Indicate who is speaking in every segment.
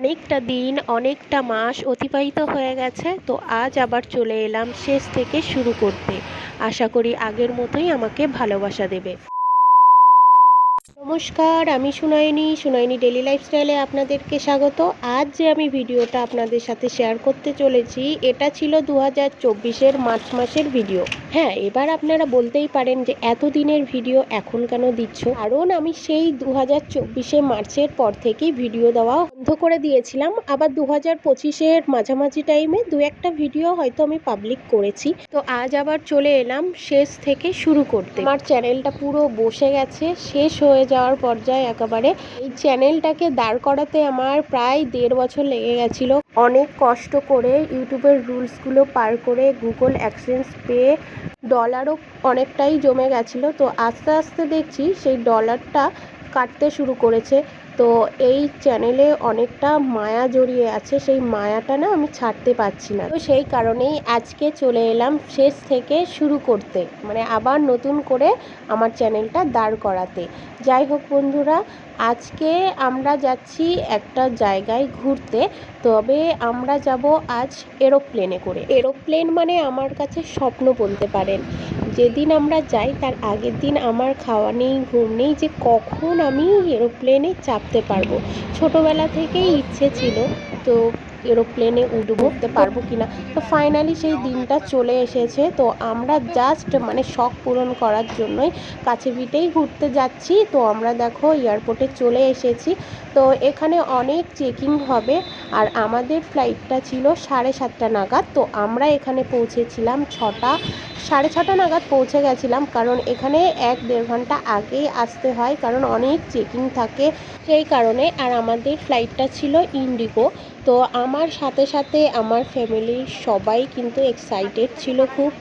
Speaker 1: অনেকটা দিন, অনেকটা মাস অতিবাহিত হয়ে গেছে, তো আজ আবার চলে এলাম শেষ থেকে শুরু করতে। আশা করি আগের মতোই আমাকে ভালোবাসা দেবে। নমস্কার, আমি সুনয়নি সুনয়নি ডেলি লাইফস্টাইলে আপনাদেরকে স্বাগত। আজ যে আমি ভিডিওটা আপনাদের সাথে শেয়ার করতে চলেছি, এটা ছিল দু হাজার চব্বিশের মার্চ মাসের ভিডিও হ্যাঁ এবার আপনারা বলতেই পারেন যে এত দিনের ভিডিও এখন কেন দিচ্ছ? কারণ আমি সেই দু হাজার চব্বিশে মার্চের পর থেকেই ভিডিও দেওয়া বন্ধ করে দিয়েছিলাম। আবার দু হাজার পঁচিশের মাঝামাঝি টাইমে দু একটা ভিডিও হয়তো আমি পাবলিক করেছি। তো আজ আবার চলে এলাম শেষ থেকে শুরু করতে। আমার চ্যানেলটা পুরো বসে গেছে, শেষ হয়ে যাওয়ার পর্যায়ে একেবারে এই চ্যানেলটাকে দাঁড় করাতে আমার প্রায় দেড় বছর লেগে গেছিল। অনেক কষ্ট করে ইউটিউবের রুলসগুলো পার করে গুগল অ্যাক্সেন্স পেয়ে ডলারও অনেকটাই জমে গেছিল। তো আস্তে আস্তে দেখছি সেই ডলারটা কাটতে শুরু করেছে। তো এই চ্যানেলে অনেকটা মায়া জড়িয়ে আছে, সেই মায়াটা না আমি ছাড়তে পারছি না। তো সেই কারণেই আজকে চলে এলাম শেষ থেকে শুরু করতে মানে আবার নতুন করে আমার চ্যানেলটা দাঁড় করাতে। যাই হোক বন্ধুরা, আজকে আমরা যাচ্ছি একটা জায়গায় ঘুরতে, তবে আমরা যাব আজ এরোপ্লেনে করে। এরোপ্লেন মানে আমার কাছে স্বপ্ন বলতে পারেন। যেদিন আমরা যাই, তার আগের দিন আমার খাওয়া নেই, ঘুম নেই, যে কখন আমি এরোপ্লেনে চাপতে পারব? ছোটোবেলা থেকেই ইচ্ছে ছিল, তো এরোপ্লেনে উঠবো পারব কি না তো ফাইনালি সেই দিনটা চলে এসেছে, তো আমরা জাস্ট মানে শখ পূরণ করার জন্যই কাছে পিঠেই ঘুরতে যাচ্ছি। তো আমরা দেখো এয়ারপোর্টে চলে এসেছি, তো এখানে অনেক চেকিং হবে। আর আমাদের ফ্লাইটটা ছিল সাড়ে সাতটা নাগাদ, তো আমরা এখানে পৌঁছেছিলাম ছটা সাড়ে ছটা নাগাদ পৌঁছে গেছিলাম, কারণ এখানে এক দেড় ঘণ্টা আগেই আসতে হয়, কারণ অনেক চেকিং থাকে সেই কারণে। আর আমাদের ফ্লাইটটা ছিল ইন্ডিগো তো আমার সাথে সাথে আমার ফ্যামিলির সবাই কিন্তু এক্সাইটেড ছিল খুব।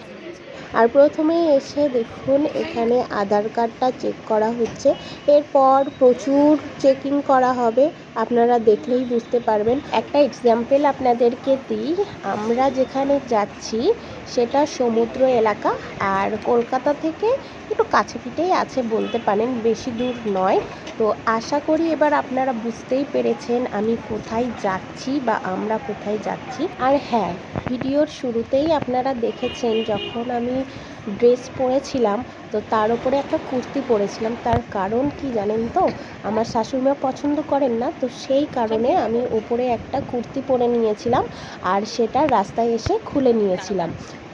Speaker 1: আর প্রথমেই এসে দেখুন এখানে আধার কার্ডটা চেক করা হচ্ছে। এরপর প্রচুর চেকিং করা হবে। আপনারা দেখলেই বুঝতে পারবেন। একটা এক্সাম্পল আপনাদেরকে দিই। আমরা যেখানে যাচ্ছি, সেটা সমুদ্র এলাকা। আর কলকাতা থেকে একটু কাছে পিঠেই আছে বলতে পারেন, বেশি দূর নয়। তো আশা করি এবার আপনারা বুঝতেই পেরেছেন আমি কোথায় যাচ্ছি বা আমরা কোথায় যাচ্ছি। আর হ্যাঁ ভিডিওর শুরুতেই আপনারা দেখেছেন, যখন আমি ড্রেস পরেছিলাম, তো তার উপরে একটা কুর্তি পরেছিলাম। তার কারণ কি জানেন তো? আমার শাশুড়িমা পছন্দ করেন না, তো সেই কারণে আমি উপরে একটা কুর্তি পরে নিয়েছিলাম আর সেটা রাস্তায় এসে খুলে নিয়েছিলাম।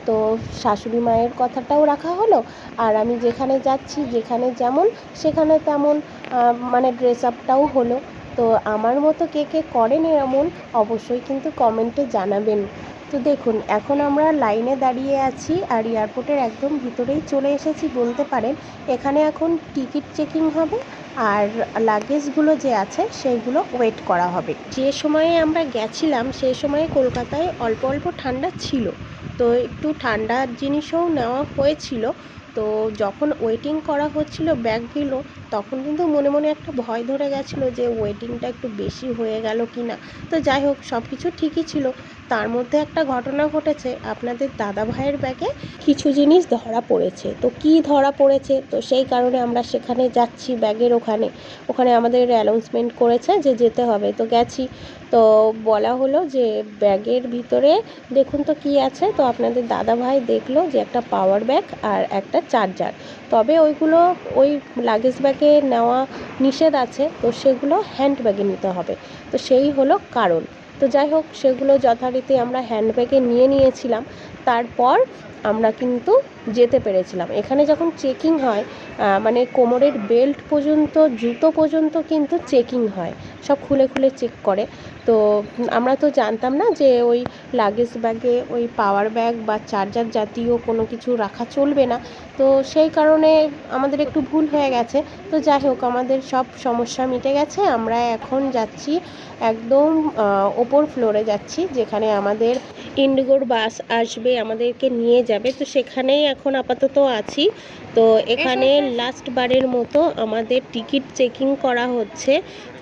Speaker 1: তো শাশুড়ি মায়ের কথাটাও রাখা হলো আর আমি যেখানে যাচ্ছি, যেখানে যেমন, সেখানে তেমন মানে ড্রেস আপটাও হলো। তো আমার মতো কে কে করেন এমন, অবশ্যই কিন্তু কমেন্টে জানাবেন। তো দেখুন, এখন আমরা লাইনে দাঁড়িয়ে আছি আর এয়ারপোর্টের একদম ভিতরেই চলে এসেছি বলতে পারেন। এখানে এখন টিকিট চেকিং হবে আর লাগেজগুলো যে আছে সেইগুলো ওয়েট করা হবে। যে সময়ে আমরা গেছিলাম সেই সময়ে কলকাতায় অল্প অল্প ঠান্ডা ছিল। তো একটু ঠান্ডার জিনিসও নেওয়া হয়েছিল। তো যখন ওয়েটিং করা হচ্ছিল ব্যাগগুলো, তখন কিন্তু মনে মনে একটা ভয় ধরে গেছিল যে ওয়েটিংটা একটু বেশি হয়ে গেল কি না তো যাই হোক সব কিছু ঠিকই ছিল। তার মধ্যে একটা ঘটনা ঘটেছে, আপনাদের দাদা ভাইয়ের ব্যাগে কিছু জিনিস ধরা পড়েছে। তো কি ধরা পড়েছে? তো সেই কারণে আমরা সেখানে যাচ্ছি ব্যাগের ওখানে। ওখানে আমাদের অ্যানাউন্সমেন্ট করেছে যে যেতে হবে। তো গেছি। তো বলা হলো যে ব্যাগের ভিতরে দেখুন তো কি আছে। তো আপনাদের দাদা ভাই দেখল যে একটা পাওয়ার ব্যাগ আর একটা চার্জার তবে ওইগুলো, ওই লাগেজ ব্যাগে নেওয়া নিষেধ আছে। তো সেগুলো হ্যান্ড ব্যাগে নিতে হবে। তো সেই হলো কারণ। তো যাই হোক সেগুলো যথারীতি আমরা হ্যান্ডব্যাগে নিয়ে নিয়েছিলাম। তারপর আমরা কিন্তু যেতে পেরেছিলাম। এখানে যখন চেকিং হয় মানে কোমরের বেল্ট পর্যন্ত, জুতো পর্যন্ত কিন্তু চেকিং হয়। সব খুলে খুলে চেক করে। তো আমরা তো জানতাম না যে ওই লাগেজ ব্যাগে ওই পাওয়ার ব্যাগ বা চার্জার জাতীয় কোনো কিছু রাখা চলবে না। তো সেই কারণে আমাদের একটু ভুল হয়ে গেছে। তো যাই হোক, আমাদের সব সমস্যা মিটে গেছে। আমরা এখন যাচ্ছি একদম ওপর ফ্লোরে যাচ্ছি, যেখানে আমাদের ইন্ডিগোর বাস আসবে। আমাদেরকে নিয়ে যাবে। তো সেখানেই এখন আপাতত আছি। তো এখানে লাস্ট বারের মতো আমাদের টিকিট চেকিং করা হচ্ছে।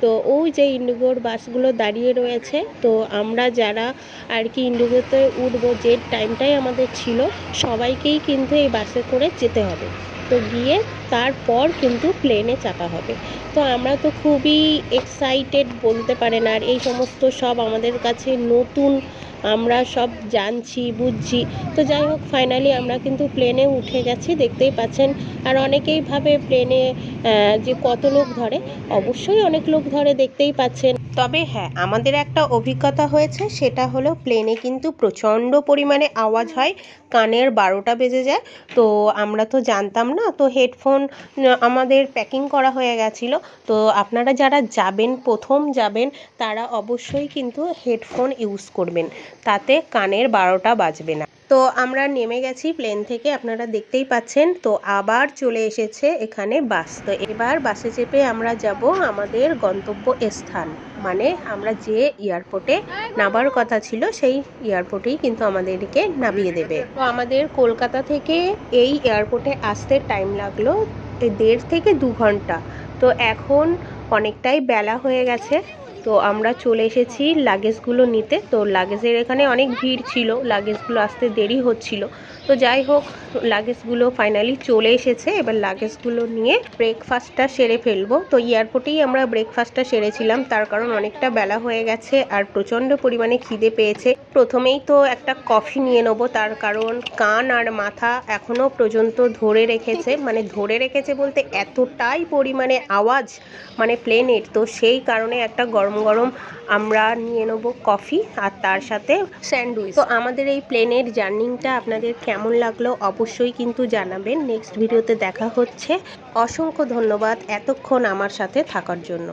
Speaker 1: তো ওই যে ইন্ডিগোর বাসগুলো দাঁড়িয়ে রয়েছে। তো আমরা যারা আর কি ইন্ডিগোতে উঠবো যে টাইমটাই আমাদের ছিল সবাইকেই কিন্তু এই বাসে করে যেতে হবে। তো গিয়ে তারপর কিন্তু প্লেনে চাপা হবে। তো আমরা তো খুবই এক্সাইটেড বলতে পারেন। আর এই সমস্ত সব আমাদের কাছে নতুন আমরা সব জানছি, বুঝছি। তো যাই হোক ফাইনালি আমরা কিন্তু প্লেনে উঠে গেছি, দেখতেই পাচ্ছেন। আর অনেকেই ভাবে প্লেনে যে কত লোক ধরে, অবশ্যই অনেক লোক ধরে, দেখতেই পাচ্ছেন। তবে হ্যাঁ আমাদের একটা অভিজ্ঞতা হয়েছে, সেটা হলো প্লেনে কিন্তু প্রচণ্ড পরিমাণে আওয়াজ হয়, কানের বারোটা বেজে যায়। তো আমরা তো জানতাম না, তো হেডফোন আমাদের প্যাকিং করা হয়ে গেছিল। তো আপনারা যারা যাবেন, প্রথম যাবেন, তারা অবশ্যই কিন্তু হেডফোন ইউজ করবেন। তাতে কানের বারোটা বাজবে না। তো আমরা নেমে গেছি প্লেন থেকে, আপনারা দেখতেই পাচ্ছেন। তো আবার চলে এসেছে এখানে বাস। তো এবার বাসে চেপে আমরা যাব আমাদের গন্তব্য স্থান মানে আমরা যে এয়ারপোর্টে নামার কথা ছিল, সেই এয়ারপোর্টেই কিন্তু আমাদেরকে নামিয়ে দেবে। তো আমাদের কলকাতা থেকে এই এয়ারপোর্টে আসতে টাইম লাগল দেড় থেকে দু ঘণ্টা। তো এখন অনেকটাই বেলা হয়ে গেছে। তো আমরা চলে এসেছি লাগেজগুলো নিতে। তো লাগেজের এখানে অনেক ভিড় ছিল। লাগেজগুলো আসতে দেরি হচ্ছিল। তো যাই হোক লাগেজগুলো ফাইনালি চলে এসেছে। এবার লাগেজগুলো নিয়ে ব্রেকফাস্টটা সেরে ফেলব। তো এয়ারপোর্টেই আমরা ব্রেকফাস্টটা সেরেছিলাম। তার কারণ অনেকটা বেলা হয়ে গেছে আর প্রচণ্ড পরিমাণে খিদে পেয়েছে। প্রথমেই তো একটা কফি নিয়ে নেব। তার কারণ কান আর মাথা এখনও পর্যন্ত ধরে রেখেছে। মানে ধরে রেখেছে বলতে এতটাই পরিমাণে আওয়াজ মানে প্লেনের তো সেই কারণে একটা গরম গরম আমরা নিয়ে নেব কফি আর তার সাথে স্যান্ডউইচ তো আমাদের এই প্লেনের জার্নিংটা আপনাদের কেমন লাগল অবশ্যই কিন্তু জানাবেন। নেক্সট ভিডিওতে দেখা হচ্ছে। অসংখ্য ধন্যবাদ এতক্ষণ আমার সাথে থাকার জন্য।